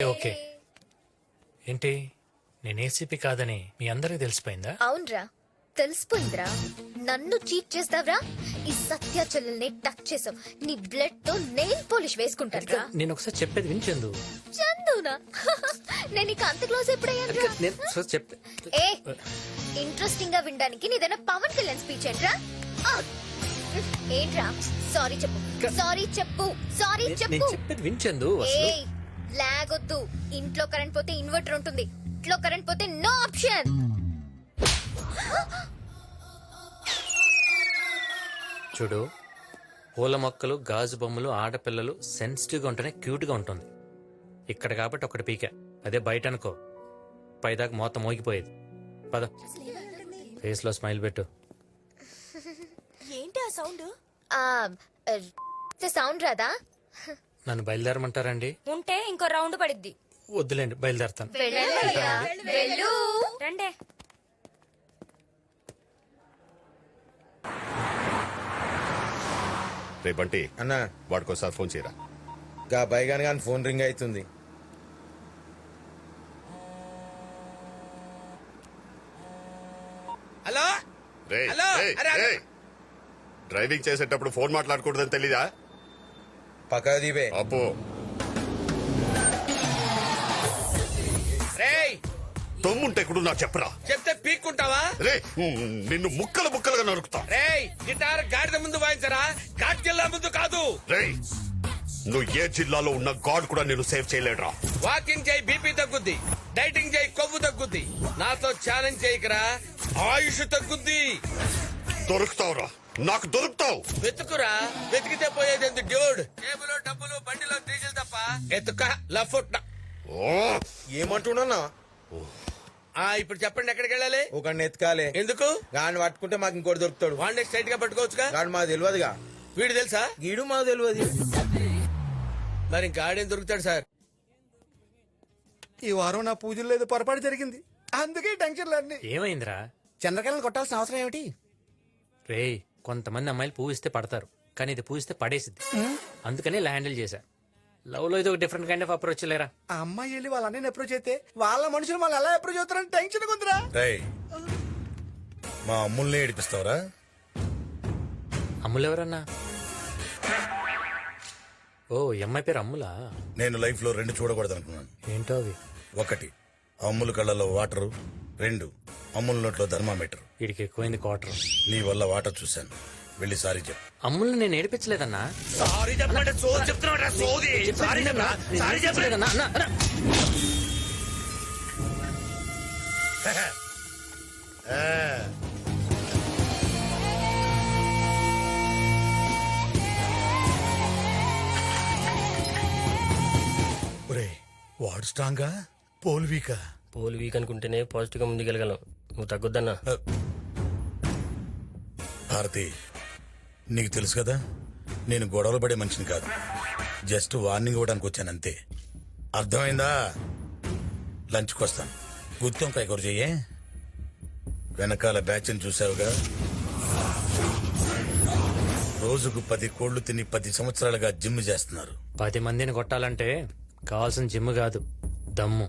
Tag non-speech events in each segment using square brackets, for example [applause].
Okay. ఏంటి నేను ACP కాదని మీ అందరికి తెలిసిపోయిందా? అవునరా. తెలిసిపోయిందిరా. నన్ను చీట్ చేస్తావరా? ఈ సత్య చెల్లెల్ని టచ్ చేసావు. నీ బ్లడ్తో నెయిల్ పాలిష్ వేసుకుంటారా నేను ఒకసారి చెప్పేది వినిచెందు చందునా? [laughs] నేను ఇక అంత క్లోజ్ ఎప్పుడయ్యాను నేను ఒకసారి ఏ ఇంట్రెస్టింగ్గా వినడానికి నీదైనా పవన్ కళ్యాణ్ స్పీచ్ ఏంట్రా? ఆ! ఏంట్రా? సారీ చెప్పు. సారీ చెప్పు. సారీ నేను చెప్పు. చెప్పేది వినిచెందు ఏ అసలు లాగొద్దు ఇంట్లో కరెంట్ పోతే ఇన్వర్టర్ ఉంటుంది. ఇంట్లో కరెంట్ పోతే నో ఆప్షన్. చూడు పూల మొక్కలు గాజు బొమ్మలు ఆడపిల్లలు సెన్సిటివ్గా ఉంటేనే క్యూట్గా ఉంటుంది. ఇక్కడ కాబట్టి ఒకటి పీక. అదే బయట అనుకో. పైదాకా మొత్తం మోగిపోయేది. పద. ఫేస్లో స్మైల్ పెట్టు. ఏంటి ఆ సౌండ్ సౌండ్ రాదా? నన్ను బయలుదేరమంటారండి? ఉంటే ఇంకో రౌండ్ పడిద్ది. వద్దులేండి బయలుదేరతాను. రండే. రే బంటి అన్న. వాడికోసారి ఫోన్ చేయరా. గా బైగాన్ గాని ఫోన్ రింగ్ అవుతుంది. హలో? రే రే. రే. డ్రైవింగ్ చేసేటప్పుడు ఫోన్ మాట్లాడకూడదని తెలీదా? పక్క దీపే అప్పు రేయ్! తమ్ముంటే కూడా నాకు చెప్పరా? చెప్తే పీక్కుంటావా? రే నిన్ను ముక్కలు ముక్కలుగా నరుకుతా. రేయ్ గిటార్ గాడిద ముందు వాయించరా? ఘాట్ జిల్లా ముందు కాదు. రే నువ్వు ఏ జిల్లాలో ఉన్న గాడ్ కూడా నేను సేవ్ చేయలేడురా. వాకింగ్ చేయి బీపీ తగ్గుద్ది. డైటింగ్ చేయి కొవ్వు తగ్గుద్ది. నాతో ఛాలెంజ్ చేయకరా? ఆయుష్ తగ్గుద్ది. దొరుకుతావురా. నాకు దొరుకుతావు. వెతుకురా. వెతికితే పోయేది ఎందుకు డ్యూడ్? టేబుల్ డబ్బులు బండిలో డీజిల్ తప్ప ఎత్తుక లఫుట్ ఓ. ఏమంటున్నా ఆ ఇప్పుడు చెప్పండి ఎక్కడికి వెళ్ళాలి? ఒక ఎత్కాలే ఎందుకు? గాని పట్టుకుంటే మాకు ఇంకోటి దొరుకుతాడు. వాడిని స్ట్రైట్గా పట్టుకోవచ్చుగా? గాని మాకు తెలియదుగా వీడు తెలుసా? గీడు మాకు తెలియదు మరి ఇంకా ఆడేం దొరుకుతాడు సార్? ఈ వారం నా పూజలు లేదు పొరపాటు జరిగింది. అందుకే టెన్షన్లు అన్ని ఏమైందిరా? చంద్రకళను కొట్టాల్సిన అవసరం ఏమిటి? రేయ్ కొంతమంది అమ్మాయిలు పూవిస్తే పడతారు. కానీ ఇది పూవిస్తే పడేసిద్ది. అందుకని ఇలా హ్యాండిల్ చేశా. లవ్లో ఇది ఒక డిఫరెంట్ కైండ్ ఆఫ్ అప్రోచ్ లేరా? ఆ అమ్మాయి వెళ్ళి వాళ్ళ అన్నయ్యని అప్రోచ్ అయితే వాళ్ళ మనుషులు మళ్ళీ ఎలా అప్రోచ్ అవుతారని టెన్షన్ రేయ్ మా అమ్ముల్ని ఏడిపిస్తావరా? అమ్ములు ఎవరన్నా? ఓ ఈ అమ్మాయి పేరు అమ్ములా? నేను లైఫ్లో రెండు చూడకూడదు అనుకున్నాను ఏంటో అవి ఒకటి అమ్ముల కళ్ళలో వాటరు. రెండు అమ్ముల నోట్లో థర్మామీటర్ వీడికి ఎక్కువైంది క్వార్టర్. నీ వల్ల వాటర్ చూశాను. వెళ్ళి సారీ చెప్పు. అమ్ముల్ని నేను ఏడిపించలేదన్నా? సారీ చెప్పండి సోది చెప్తున్నాడు సోది. సారీ చెప్పరా? సారీ చెప్పలేదు ఏడిపించలేదన్నా. అన్నా, అన్నా. ఒరే వాడు స్ట్రాంగా? పోల్ వీకా పోల్ వీక్ అనుకుంటేనే పాజిటివ్గా ముందుకెళ్ళగలం. నువ్వు తగ్గొద్దన్నా. భారతి నీకు తెలుసు కదా నేను గొడవలు పడే మనిషిని కాదు. జస్ట్ వార్నింగ్ ఇవ్వడానికి వచ్చాను అంతే. అర్థమైందా? లంచ్కి వస్తాను. గుత్తంకాయ కూర చెయ్యే. వెనకాల బ్యాచ్ని చూసావుగా? రోజుకు పది కోళ్ళు తిని పది సంవత్సరాలుగా జిమ్ చేస్తున్నారు. పది మందిని కొట్టాలంటే కావాల్సిన జిమ్ కాదు దమ్ము.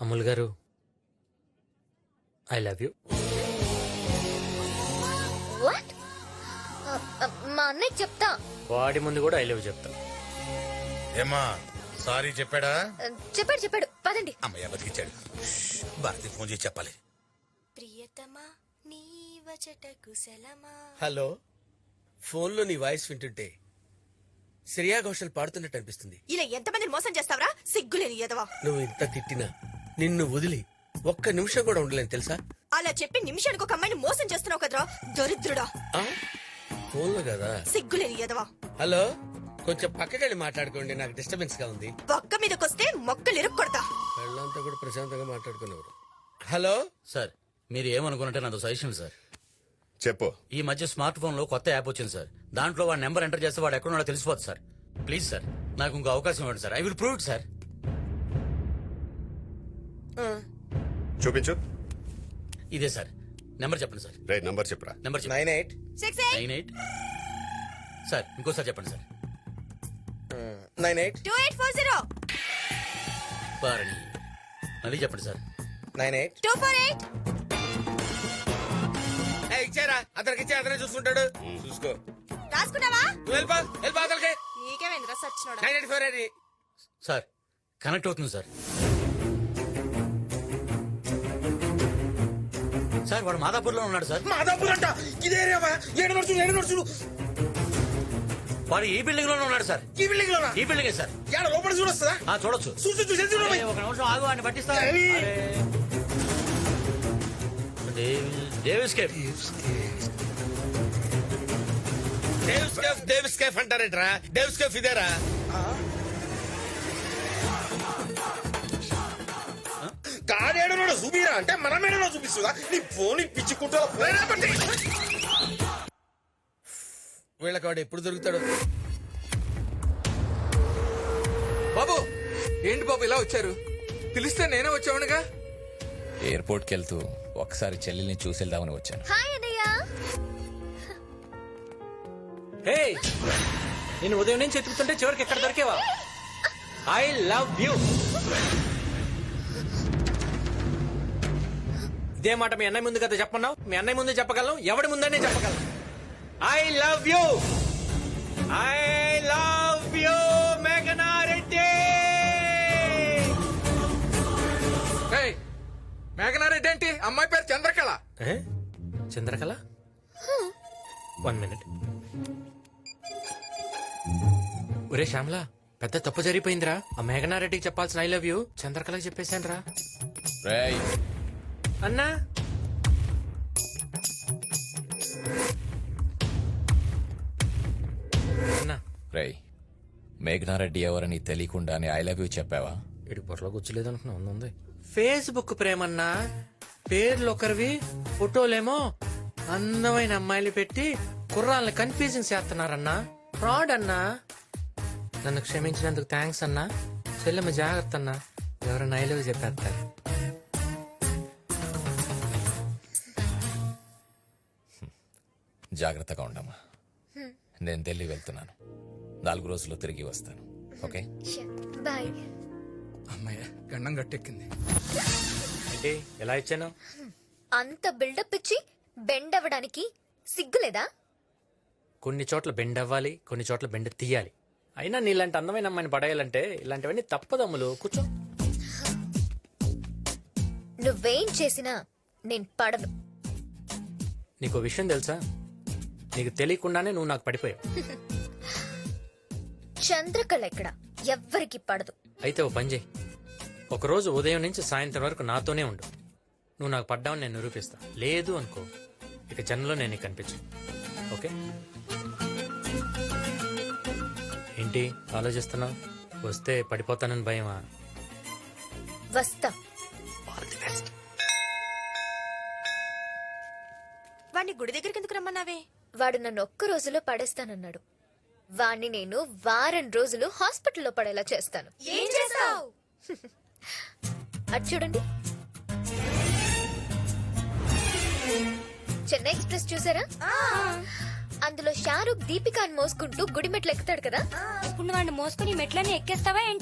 అమ్ముల్ గారు ఐ లవ్ యూ. వాట్ మా అన్నయ్య చెప్తా. వాడి ముందు కూడా ఐ లవ్ చెప్తా. ఏమా సారీ చెప్పాడా? ఆ, చెప్పాడు చెప్పాడు. పదండి. అమ్మయ్య బతికిచ్చాడు. భారతి ఫోన్ చేసి చెప్పాలి. ప్రియతమా నీ వచట కుశలమా? హలో ఫోన్లో నీ వాయిస్ వింటుంటే శ్రేయా ఘోషల్ పాడుతున్నట్టు అనిపిస్తుంది. ఇలా ఎంతమందిని మోసం చేస్తావరా? సిగ్గులేని ఎదవా. నువ్వు ఇంత తిట్టినా నిన్ను వదిలి ఒక్క నిమిషం కూడా ఉండలేను తెలుసా? అలా చెప్పి నిమిషానికి ఒక అమ్మాయిని మోసం చేస్తున్నావు కదరా దరిద్రుడా. ఆ? ఫోన్లో కదా? సిగ్గులేని ఎదవా హలో? కొంచెం పక్కకెళ్ళి మాట్లాడుకోండి నాకు డిస్టర్బెన్స్గా ఉంది. పక్క మీదకొస్తే మొక్కలు ఇరుక్కొడతా. వాళ్ళంతా కూడా ప్రశాంతంగా మాట్లాడుకునేవారు. హలో? సార్ మీరు ఏమనుకున్నట్టే నాతో సజెషన్ సార్. చెప్పు. ఈ మధ్య స్మార్ట్ ఫోన్లో కొత్త యాప్ వచ్చింది సార్. దాంట్లో వాడి నెంబర్ ఎంటర్ చేస్తే వాడు ఎక్కడున్నాడో తెలిసిపోతుంది సార్. ప్లీజ్ సార్ నాకు ఇంకో అవకాశం ఇవ్వండి sir. I will prove it sir. చూపించు. ఇదే సార్. నెంబర్ చెప్పండి సార్. రే నంబర్ చెప్పురా. Number nine eight. Six nine eight. Sir ఇంకోసారి చెప్పండి sir. Nine eight. Two eight four zero. Bharani మళ్ళీ చెప్పండి sir. Nine eight. Two four eight. ఏ, ఇచ్చారా. అతనికి ఇచ్చే అతనే చూసుకుంటాడు. చూసుకో. రాసుకున్నావా నువ్వు వెళ్ళిపో. వెళ్ళిపో అతనికి. నీకేమైందిరా సచ్చినోడా? నైన్ ఎయిట్ ఫోర్ అని సార్ కనెక్ట్ అవుతుంది సార్. సార్ వాడు మాదాపూర్లో ఉన్నాడు సార్. మాదాపూర్ అంట? ఇదే ఏడు నడుచుడు ఏడు నడుచుడు వాడు ఈ బిల్డింగ్లోనే ఉన్నాడు సార్. ఈ బిల్డింగ్ లోనా ఈ బిల్డింగే సార్. ఏడ లోపల చూడొస్తుందా? ఆ, చూడొచ్చు. చూసి చూసి చూడు అరే, ఒక నిమిషం ఆగు వాడిని పట్టిస్తా. Davis cape Davis cafe Davis cafe అంటారేట్రా? Davis cafe ఇదేరా కాడేడనో చూపిరా. అంటే మనం ఏడనో చూపిస్తుందా? నీ ఫోన్ పిచ్చి కుట్టాల వీళ్ళకి వాడు ఎప్పుడు దొరుకుతాడు? బాబు ఏంటి బాబు ఇలా వచ్చారు? పిలిస్తే నేనే వచ్చావునుగా ఎయిర్పోర్ట్కి వెళ్తూ ఒకసారి చెల్లెల్ని చూసి వెళ్దామని వచ్చాను. హాయ్ అన్నయ్య హే నేను ఉదయం నుంచి ఎత్తుకుతుంటే చివరికి ఎక్కడ దొరికేవా? ఐ లవ్ యూ ఇదే మాట మీ అన్నయ్య ముందు కదా చెప్పన్నావు మీ అన్నయ్య ముందు చెప్పగలను ఎవడి ముందనే చెప్పగలను. I love you I love you మేఘనా రెడ్డి ఏయ్, మేఘనారెడ్డి ఏంటి? అమ్మాయి పేరు చంద్రకళ. ఏ? చంద్రకళ? One minute. ఒరే శ్యామల పెద్ద తప్పు జరిగిపోయిందిరా. ఆ మేఘనారెడ్డికి చెప్పాల్సిన ఐ లవ్ యూ చంద్రకళకి చెప్పేశాను రా రేయ్ అన్నా? అన్నా. రేయ్ మేఘనారెడ్డి ఎవరని తెలియకుండానే ఐ లవ్ యూ చెప్పావా? ఇడి పొరలో కూర్చోలేదు అనుకున్నా ఉంది, ఫేస్బుక్ ప్రేమన్నా? పేర్లు ఒకరివి ఫోటోలేమో? అందమైన అమ్మాయిలు పెట్టి కుర్రాళ్ళని కన్ఫ్యూజింగ్ చేస్తున్నారన్నా? ఫ్రాడ్ అన్నా? నన్ను క్షమించినందుకు థ్యాంక్స్ అన్నా? చెల్లెమ్మ జాగ్రత్త అన్నా? ఎవరైనా ఐలవ్ చెప్పేస్తారు. జాగ్రత్తగా ఉండమ్మా. నేను ఢిల్లీ వెళ్తున్నాను. నాలుగు రోజుల్లో తిరిగి వస్తాను. ఓకే? బాయ్ అమ్మాయి గండం గట్టెక్కింది. ఏంటి? ఎలా ఇచ్చాను? అంత బిల్డప్ ఇచ్చి బెండ్ అవ్వడానికి సిగ్గులేదా? కొన్ని చోట్ల బెండ్ అవ్వాలి కొన్ని చోట్ల బెండ్ తీయాలి. అయినా నీలాంటి అందమైన అమ్మాయిని పడేయాలంటే ఇలాంటివన్నీ తప్పదమ్ములు కూర్చో. నువ్వేం చేసినా నేను పడను. నీకు విషయం తెలుసా? నీకు తెలియకుండానే నువ్వు నాకు పడిపోయావు. [laughs] చంద్రకళ ఎక్కడ? ఎవ్వరికి పడదు. అయితే ఓ పని చేయి. ఒకరోజు ఉదయం నుంచి సాయంత్రం వరకు నాతోనే ఉండు. నువ్వు నాకు పడ్డావని నేను నిరూపిస్తా. లేదు అనుకో. ఇక జన్మలో నేను నీకు కనిపించు ఓకే? ఏంటి? ఆలోచిస్తున్నావు? వస్తే పడిపోతానని భయమా? వస్తా. వాడిని గుడి దగ్గరికి ఎందుకు రమ్మన్నావే? వాడు నన్ను ఒక్క రోజులో పడేస్తానన్నాడు. వాణ్ణి నేను వారం రోజులు హాస్పిటల్లో పడేలా చేస్తాను. ఏం చేస్తావు? [laughs] అటు చూడండి. చెన్నై ఎక్స్ప్రెస్ చూసారా? అందులో షారూక్ దీపికాని మోసుకుంటూ గుడిమెట్లు ఎక్కుతాడు కదా? ఇప్పుడు వాడిని మోసుకుని మెట్లని ఎక్కేస్తావా ఏంటి?